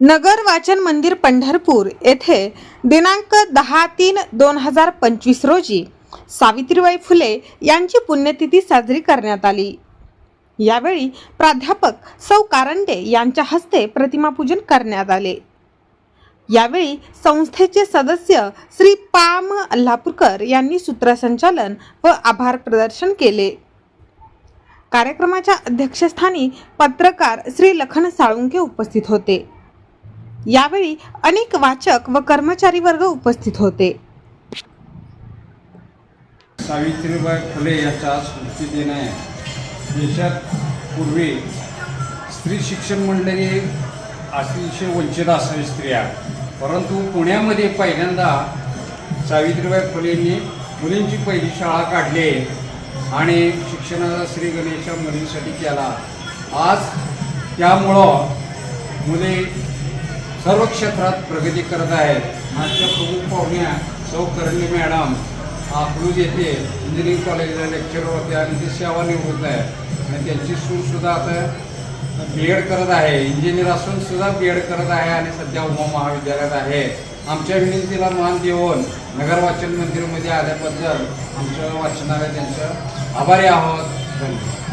नगर वाचन मंदिर पंढरपूर येथे दिनांक दहा तीन दोन हजार पंचवीस रोजी सावित्रीबाई फुले यांची पुण्यतिथी साजरी करण्यात आली. यावेळी प्राध्यापक सौ कारंडे यांच्या हस्ते प्रतिमापूजन करण्यात आले. यावेळी संस्थेचे सदस्य श्री पाम अल्हापूरकर यांनी सूत्रसंचालन व आभार प्रदर्शन केले. कार्यक्रमाच्या अध्यक्षस्थानी पत्रकार श्री लखन साळुंके उपस्थित होते. यावेळी अनेक वाचक व कर्मचारी वर्ग उपस्थित होते. सावित्रीबाई फुले यांच्या स्मृती दिन आहे. देशात पूर्वी स्त्री शिक्षण मंडळी अतिशय वंचित असावी स्त्रिया परंतु पुण्यामध्ये पहिल्यांदा सावित्रीबाई फुलेंनी मुलींची पहिली शाळा काढली आणि शिक्षणाचा श्री गणेशा मुलींसाठी केला. आज त्यामुळं मुले सर्व क्षेत्रात प्रगती करत आहेत. आजच्या प्रमुख पाहुण्या सौ मॅडम अकलूज येथे इंजिनिअरिंग कॉलेजला लेक्चर होते आणि ते सेवानिवृत्त आहे आणि त्यांची सूरसुद्धा आता बी एड करत आहे. इंजिनियर असून सुद्धा बी एड करत आहे आणि सध्या उमा महाविद्यालयात आहे. आमच्या विनंतीला मान देऊन नगर वाचन मंदिरमध्ये आल्याबद्दल आमच्या वाचनालय त्यांचं आभारी आहोत. धन्यवाद.